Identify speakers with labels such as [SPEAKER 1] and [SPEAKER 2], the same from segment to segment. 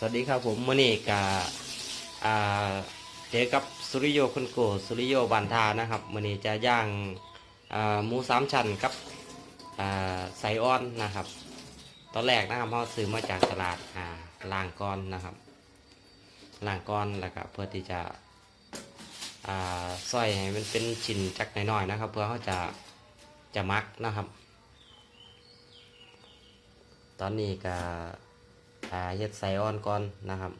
[SPEAKER 1] สวัสดีครับผมมื่อนี้กาเจอกับสุริโยคุณโกสุริโยบันทานะครับมื่อนี้จะย่างหมูสามชั้นกับไส้อ่อนนะครับ ตอนแรกนะครับเราซื้อมาจากตลาดาล่างก้อนนะครับล่างก้อนแล้วก็เพื่อที่จะซอยให้มันเป็นชิ้นจักหน่อยๆนะครับ เพื่อเขาจะจะมักนะครับ ตอนนี้ก็ อ่าเฮ็ดใส่อ่อนก่อนนะครับ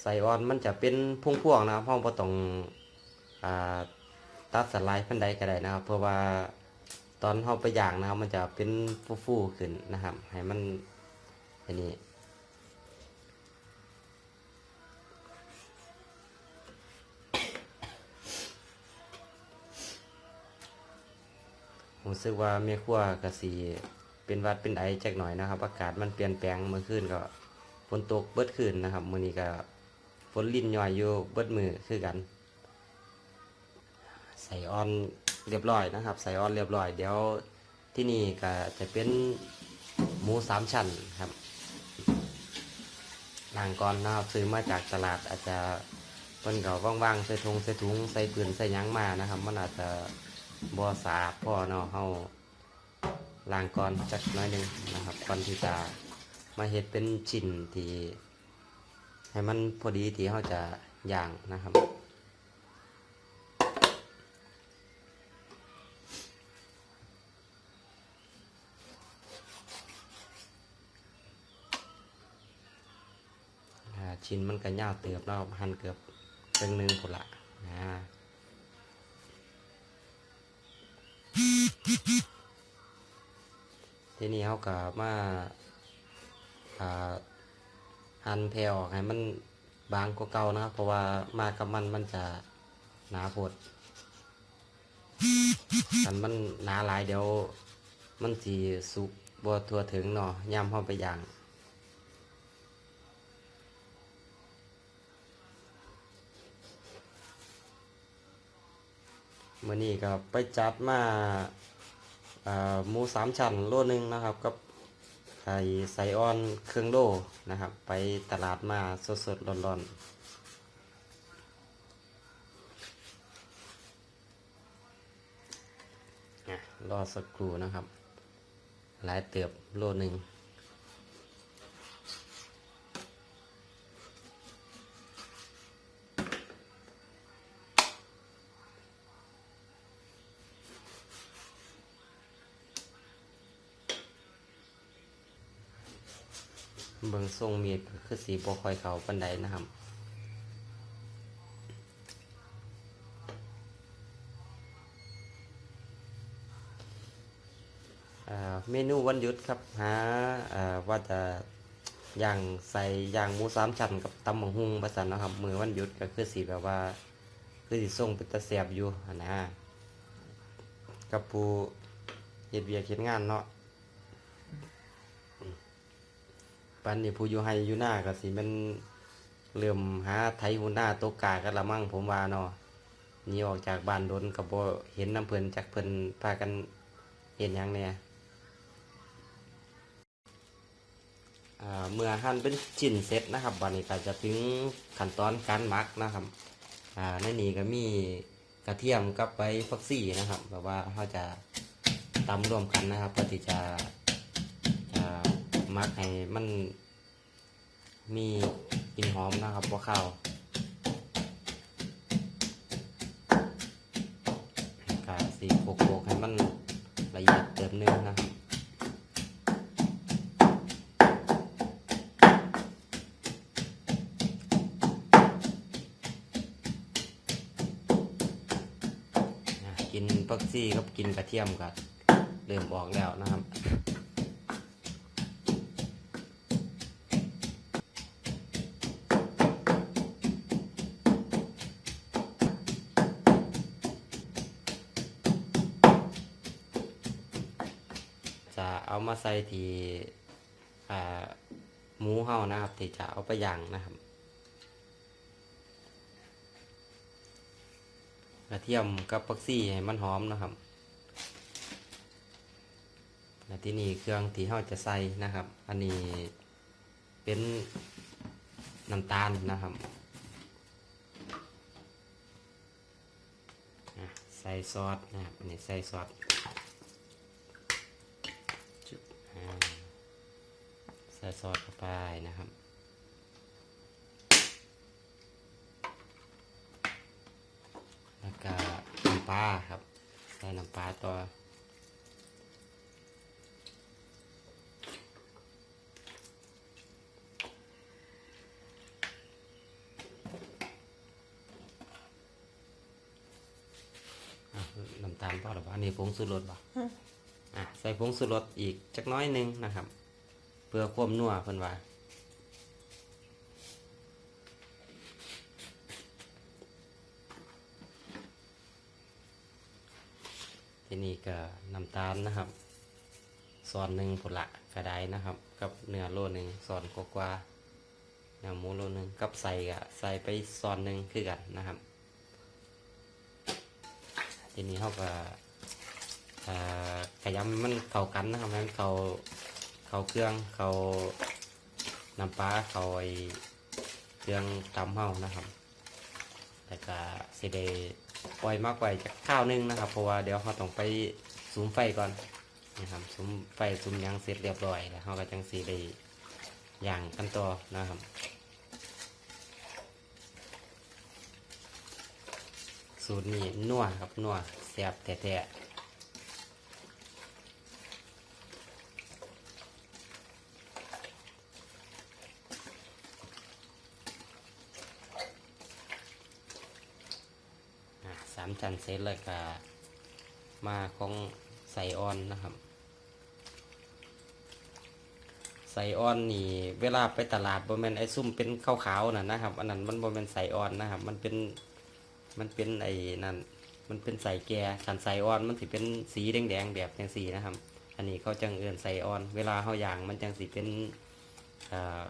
[SPEAKER 1] ใส่อ่อนมันจะเป็นพวงๆนะครับเพราะบ่ต้องอ่าตัดสไลด์พันใดก็ได้นะครับ เพราะว่าตอนเขาไปย่างนะครับ มันจะเป็นฟูๆขึ้นนะครับ ให้มันอันนี้ รู้สึกว่าเมียขั้วกระสีเป็นวัดเป็นไอจักหน่อยนะครับ อากาศมันเปลี่ยนแปลงเมื่อคืนก็ฝนตกเบิดคืนนะครับมื้อนี้ก็ฝนลิ้นย่อยอยู่เบิดมือคือกัน ใส่ออนเรียบร้อยนะครับ ใส่ออนเรียบร้อย เดี๋ยวที่นี่ก็จะเป็นหมูสามชั้นครับนางก่อนนะครับซื้อมาจากตลาดอาจจะเพิ่นก็ว่างๆใส่ทงใส่ถุงใส่ปืนใส่ยังมานะครับ มันอาจจะ บ่สาพ่อเนาะเฮาล้างก่อนจักน้อยหนึงนะครับก่อนที่จะมาเฮ็ดเป็นชิ้นที่ให้มันพอดีที่เฮาจะย่างนะครับชิ้นมันก็ยาวเติบแล้วหั่นเกือบครึ่งหนึงพุ่นละนะ ทีนี้เขาก็มาอ่าหั่นแพรออกให้มันบางกว่าเก่านะครับ เพราะว่ามากับมันมันจะหนาโพดคันมันหนาหลายเดี๋ยว มันสีสุกบัวทั่วถึงเนาะย่ำเข้าไปอย่างมื่อนี้ก็ไปจัดมา หมูสามชั้นโลนึงนะครับกับไข่ไส้อ่อนเครื่องโลนะครับ ไปตลาดมาสดๆร้อนๆอะรอสักครู่นะครับ หลายเติบโลหนึ่ง เบิงทรงมีดคือสีบ่ค่อยเขาปันใดนะครับเมนูวันหยุดครับหาว่าจะย่างใส่ย่างหมูสามชั้นกับตำบักหุ่งประสันนะครับมือวันหยุดก็คือสีแบบว่า คือสีทรงเป็นตะแสบอยู่นะกับปูเฮ็ดเวียกเฮ็ดงานเนาะ ปันนี่ผู้อยู่ให้อยู่หน้าก็สิมันเริ่มหาไทยหูหน้าตกกากันละมั่งผมว่าเนาะนี่ออกจากบ้านโดนกับบ่เห็นน้ำเพลินจากเพลินพากันเห็นยังเนี่ยเมื่อหั่นเป็นชิ้นเสร็จนะครับบัดนี้ก็จะถึงขั้นตอนการหมักนะครับอ่าในนี้ก็มีกระเทียมกับใบฟักซี่นะครับแบบว่าเขาจะตำรวมกันนะครับเพื่อที่จะจะ มักให้มันมีกลิ่นหอมนะครับว่าข้าวกาสีโขกๆให้มันละเอียดเติมนึงนะครับกินปักซี่กับกินกระเทียมกับเริ่มออกแล้วนะครับ เอามาใส่ที่หมูเฮานะครับที่จะเอาไปย่างนะครับกระเทียมกับปักซี่ให้มันหอมนะครับและที่นี่เครื่องที่เราจะใส่นะครับ อันนี้เป็นน้ำตาลนะครับใส่ซอสนะครับอันนี้ใส่ซอส ส่ซอสเข้าไปนะครับ แล้วก็น้ำปลาครับ ใส่น้ำปลาตัวอะน้ำตาลพอหรือเปล่าอันนี้ผงสูรสป่ะอะใส่ผงสูรสอีกจักหน้อยหนึงนะครับเพื่อความนัวเพิ่นว่าทีนี้ก็น้ำตาลนะครับซอนหนึ่งผลละกระไดนะครับ กับเนื้อโลหนึ่งซอนกว่าเนื้อหมูโลหนึ่งกับใส่กะใส่ไปซอนหนึ่งคือกันนะครับ ทีนี้เขาก็เอ่อขยำมันเข้ากันนะครับให้มันเข้า เข้าเครื่องเข้าน้ำปลาเข้าไอเครื่องตำเฮานะครับ แต่ก็สิได้ปล่อยมากกว่าจากข้าวหนึงนะครับ เพราะว่าเดี๋ยวเขาต้องไปสูมไฟก่อนนะครับสูมไฟสูมยังเสร็จเรียบร้อยแล้วเขาก็จังสีได้ย่างกันต่อนะครับสูตรนี้นัวครับนัวแซ่บแท้ๆามชั้นเสร็จแล้วก็มาของใส่ออนนะครับใส่ออนนี่ เวลาไปตลาดบ่แมนไอซุ่มเป็นขาวๆน่ะนะครับอันนั้นมันบ่แมนใส่ออนนะครับ มันเป็นมันเป็นไอ้นั่นมันเป็นใส่แก่ขันใส่ออนมันสิเป็นสีแดงๆแบบจังสีนะครับ อันนี้เขาจังเอื่นใส่ออน เวลาเขาย่างมันจังสีเป็นอ่า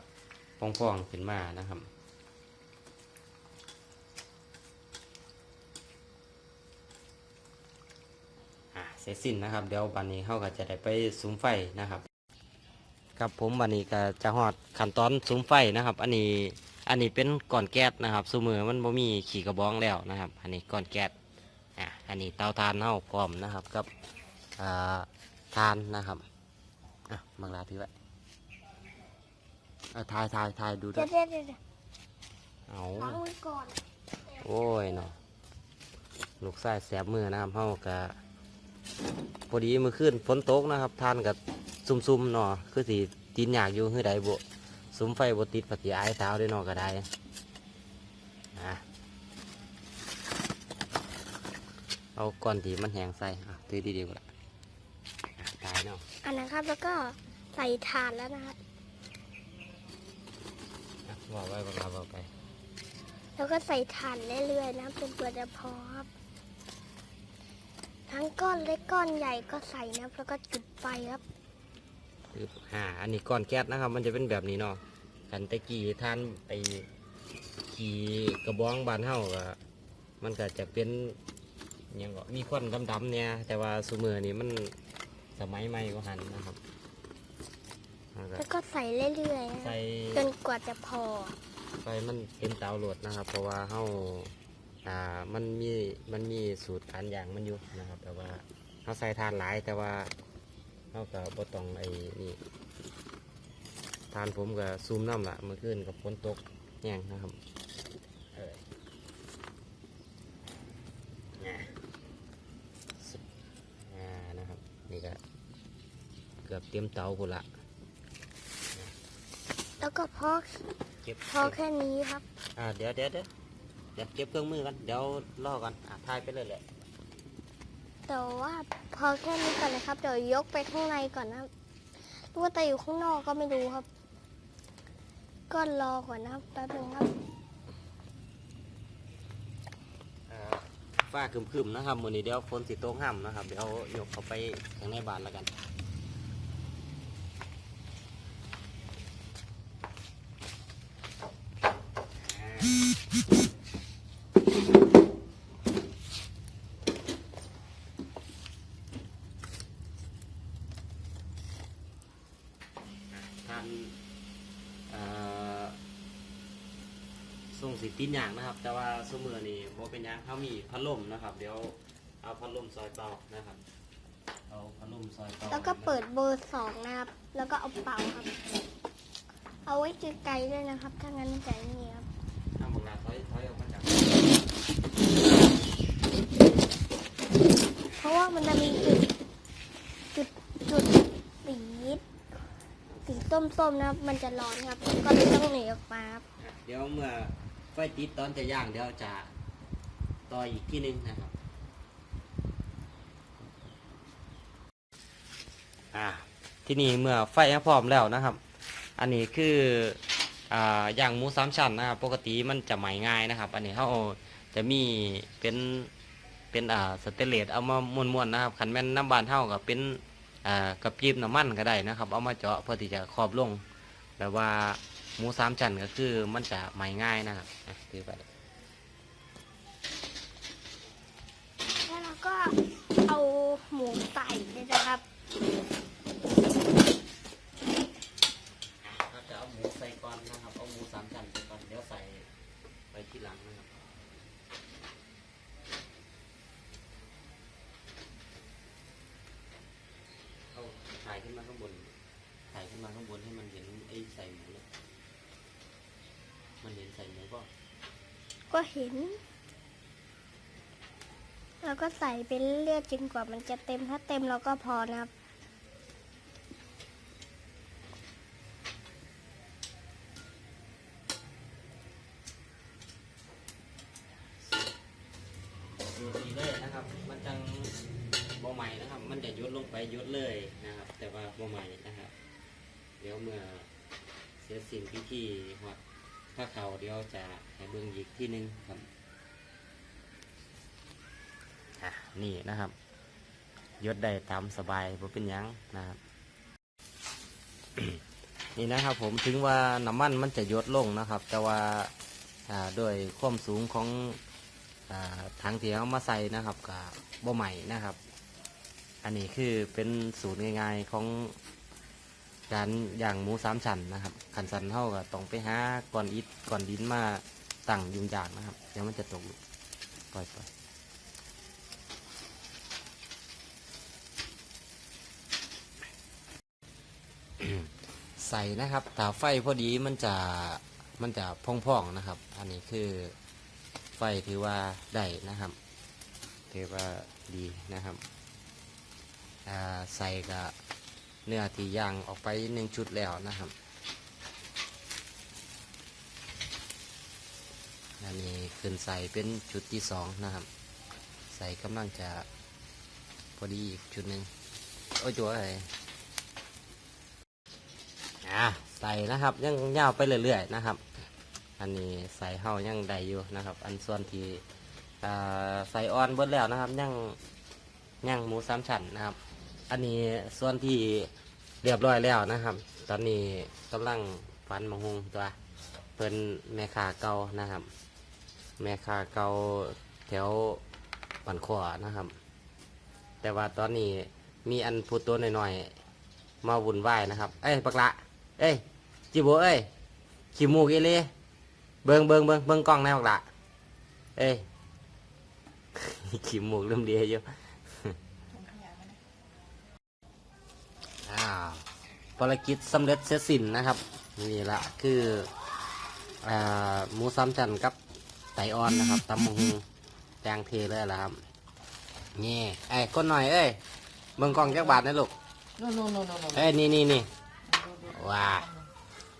[SPEAKER 1] ฟองๆขึ้นมานะครับ เสร็จสิ้นนะครับ เดี๋ยวบันนี้เขาก็จะได้ไปซุ้มไฟนะครับครับผมบันนี้ก็จะหอดขั้นตอนซุ้มไฟนะครับ อันนี้อันนี้เป็นก้อนแก๊สนะครับซูมือมันบ่มีขี่กระบองแล้วนะครับ อันนี้ก้อนแก๊สอะอันนี้เตาทานเฮาพร้อมนะครับกับอ่าทานนะครับอะมังลาถือไว้เอาทายทายทายดูด้
[SPEAKER 2] เดี๋
[SPEAKER 1] วย
[SPEAKER 2] วยเดี๋ยวเดี๋ยว
[SPEAKER 1] เอา
[SPEAKER 2] ล้างมือก่อน
[SPEAKER 1] โอ้ยเนาะลูกไส้แสบมือนะครับเฮาก็ พอดีมือขึ้นฝนตกนะครับทานกับซุ่มๆเนาะคือสิตีนอยากอยู่คือใดบ่ซุ้มไฟบ่ติดปฏิอายเท้าด้วยเนาะก็ได้อะเอาก้อนที่มันแห้งใส่อะถือดีๆก็ละอะตายเนาะ
[SPEAKER 2] อันนะครับแล้วก็ใส่ถ่านแล้วนะครับ
[SPEAKER 1] อะบอกไว้บอกเราบอกไป
[SPEAKER 2] แล้วก็ใส่ถ่านเรื่อยๆนะครับจนกว่าจะพอครับ ทั้งก้อนเล็กก้อนใหญ่ก็ใส่นะครับแล้วก็จุดไฟครับ
[SPEAKER 1] คืออ่าอันนี้ก้อนแก๊สนะครับ มันจะเป็นแบบนี้เนาะกันตะกี้ท่านไปขี่กระบองบานเฮาก็มันก็จะเป็นหยังก็มีควันดำๆเนี่ย แต่ว่าซูมือนี่มันสมัยใหม่ก็หันนะครับแล้วก็
[SPEAKER 2] แล้วก็ใส่เรื่อยๆนะค
[SPEAKER 1] ใส่
[SPEAKER 2] รับจนกว่าจะพอ
[SPEAKER 1] ไฟมันเต็มเตาโหลดนะครับ เพราะว่าเฮา อ่ามันมีมันมีสูตรการอย่างมันอยู่นะครับ แต่ว่าเฮาใส่ทานหลายแต่ว่าเฮาก็บ่ต้องไอ้นี่ทานผมก็ซูมน้ำละเมื่อคืนกับฝนตกแห้งนะครับเออเนี่ยสุดอ่านะครับนี่ก็เกือบเตรียมเตาพุ่นละ
[SPEAKER 2] แล้วก็พอ
[SPEAKER 1] เก็บ
[SPEAKER 2] พอแค่นี้ครับ
[SPEAKER 1] อ่าเดี๋ยวเดี๋ยวเดี๋ยว เดี๋ยวเก็บเครื่องมือกันเดี๋ยวรอกันอ่าทายไปเลยแหละ
[SPEAKER 2] แต่ว่าพอแค่นี้ก่อนนะครับ เดี๋ยวยกไปข้างในก่อนนะครับหรือว่าแต่อยู่ข้างนอกก็ไม่รู้ครับ ก็รอก่อนนะครับแป๊บนึงครับ
[SPEAKER 1] อ่าฟ้าครึมๆนะครับมือนี้เดี๋ยวฝนสิตกห้ำนะครับ เดี๋ยวยกเข้าไปข้างในบ้านแล้วกัน การเอ่อส่งสิตินอย่างนะครับ แต่ว่าสมือนี่บ่เป็นหยังเขามีพัดลมนะครับ เดี๋ยวเอาพัดลมซอยเป่านะครับ เอาพัดลมซอยเป่า
[SPEAKER 2] แล้วก็เปิดเบอร์สองนะครับ แล้วก็เอาเป่าครับ เอาไว้ไกลๆด้วยนะครับ ถ้างั้นมันจะนี่ครับ
[SPEAKER 1] ทำบังลาถอยถอยออกมาจาก
[SPEAKER 2] เพราะว่ามันจะมีจุดจุดจุดสี สีส้มๆนะครับ มันจะร้อนครับ ก็เลยต้องหนีออกมาครับ
[SPEAKER 1] เดี๋ยวเมื่อไฟติดตอนจะย่างเดี๋ยวจะต่ออีกที่หนึงนะครับ อ่า ที่นี่เมื่อไฟพร้อมแล้วนะครับ อันนี้คืออ่าย่างหมูสามชั้นนะครับ ปกติมันจะไหมง่ายนะครับ อันนี้เขาจะมีเป็นเป็นอ่าสเตเลสเอามาม้วนๆนะครับขันแม่นน้ำบานเท่ากับเป็น กระปีบน้ำมันก็ได้นะครับ เอามาเจาะเพื่อที่จะครอบลงแบบว่าหมูสามชั้นก็คือมันจะไหมง่ายนะครับถือไป
[SPEAKER 2] แล้วเราก็เอาหมูใส่เลยนะครับ
[SPEAKER 1] เราจะเอาหมูใส่ก่อนนะครับ เอาหมูสามชั้นใส่ก่อน เดี๋ยวใส่ไปที่หลังนะครับ เอาถ่ายขึ้นมาข้างบน ถ่ายขึ้นมาข้างบนให้มันเห็นไอ้ใส่หมูเลย มันเห็นใส่หมูก็
[SPEAKER 2] ก็เห็น แล้วก็ใส่ไปเรื่อยๆจนกว่ามันจะเต็มถ้าเต็มเราก็พอนะครับ
[SPEAKER 1] สูตรนี้เลยนะครับ มันจังบ่ใหม่นะครับ มันจะยดลงไปยดเลยนะครับ แต่ว่าบ่ใหม่นะครับ เดี๋ยวเมื่อเสร็จสิ้นพิธีหอด ถ้าเขาเดี๋ยวจะให้เบิ่งอีกที่หนึงครับนี่นะครับยดได้ตามสบายบ่เป็นยังนะครับ นี่นะครับ ผมถึงว่าน้ำมันมันจะยดลงนะครับ แต่ว่าด้วยความสูงของอถังที่เอามาใส่นะครับกับบ่ใหม่นะครับ อันนี้คือเป็นสูตรง่ายๆของ การอย่างหมูสามชั้นนะครับขันสันเท่ากับต้องไปหาก้อนอิฐก้อนดินมาตั้งยุงยากนะครับเดี๋ยวมันจะตกปล่อยปล่อยใส่นะครับถ้าไฟพอดีมันจะมันจะพองๆนะครับ อันนี้คือไฟถือว่าได้นะครับถือว่าดีนะครับใส่กับ เนื้อที่ย่างออกไปหนึ่งชุดแล้วนะครับอันนี้ขึ้นใส่เป็นชุดที่สองนะครับ ใส่กำลังจะพอดีอีกชุดหนึ่งโอ้ยจัวอะไอะใส่นะครับยังยาวไปเรื่อยๆนะครับ อันนี้ใส่เฮายังได้อยู่นะครับ อันส่วนที่ใส่ออนเบิดแล้วนะครับยังยังหมูสามชั้นนะครับ อันนี้ส่วนที่เรียบร้อยแล้วนะครับ ตอนนี้กำลังฟันมะฮุงตัวเป็นแม่ค้าเก่านะครับ แม่ค้าเก่าแถวบันขวานะครับ แต่ว่าตอนนี้มีอันพูดตัวหน่อยๆมาวุ่นวายนะครับ เอ้ยปักละ เอ้ยจิโบเอ้ยขี้มูกอีเลยเบิงเบิงเบิงเบิงกล้องแน่ปักละ เอ้ยขี้มูกเริ่มดีอยู่อ้าว ภารกิจสำเร็จเสร็จสิ้นนะครับ นี่ละคืออ่าหมูซ้ำจันกับไตอ่อนนะครับตำมงแดงเทเลยละครับ นี่ไอ้ยคนหน่อยเอ้ยเบิ่งกล้องจักบาทนะลูก
[SPEAKER 3] No, no, no, no, no.
[SPEAKER 1] เอ้ยนี่นี่นี่ว้า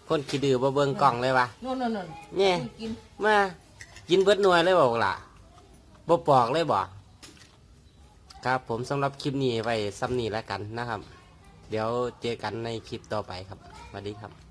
[SPEAKER 1] คนขี้ดื้อบ่เบิ่งกล้องเลยวะ
[SPEAKER 3] No, no, no.
[SPEAKER 1] เนี่ย
[SPEAKER 3] กิน
[SPEAKER 1] มากินเบิดหน่วยเลยบอกล่ะบ่ปอกเลยบ่ครับผมสำหรับคลิปนี้ไว้ซ้ำนี้แล้วกันนะครับ เดี๋ยวเจอกันในคลิปต่อไปครับสวัสดีครับ